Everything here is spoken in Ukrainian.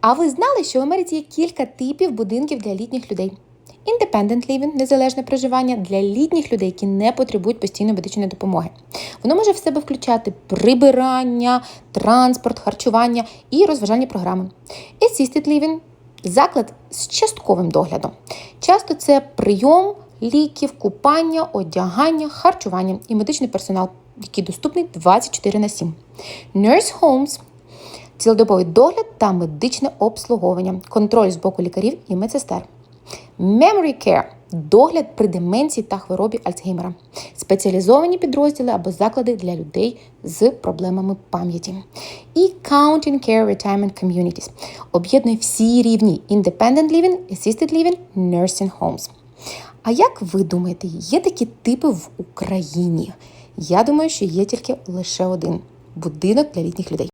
А ви знали, що в Америці є кілька типів будинків для літніх людей? Independent living – незалежне проживання для літніх людей, які не потребують постійної медичної допомоги. Воно може в себе включати прибирання, транспорт, харчування і розважальні програми. Assisted living – заклад з частковим доглядом. Часто це прийом ліків, купання, одягання, харчування і медичний персонал, який доступний 24 на 7. Nurse homes – цілодобовий догляд та медичне обслуговування, контроль з боку лікарів і медсестер. Memory Care – догляд при деменції та хворобі Альцгеймера, спеціалізовані підрозділи або заклади для людей з проблемами пам'яті. І Counting Care Retirement Communities – об'єднує всі рівні Independent Living, Assisted Living, Nursing Homes. А як ви думаєте, є такі типи в Україні? Я думаю, що є тільки лише один будинок для літніх людей.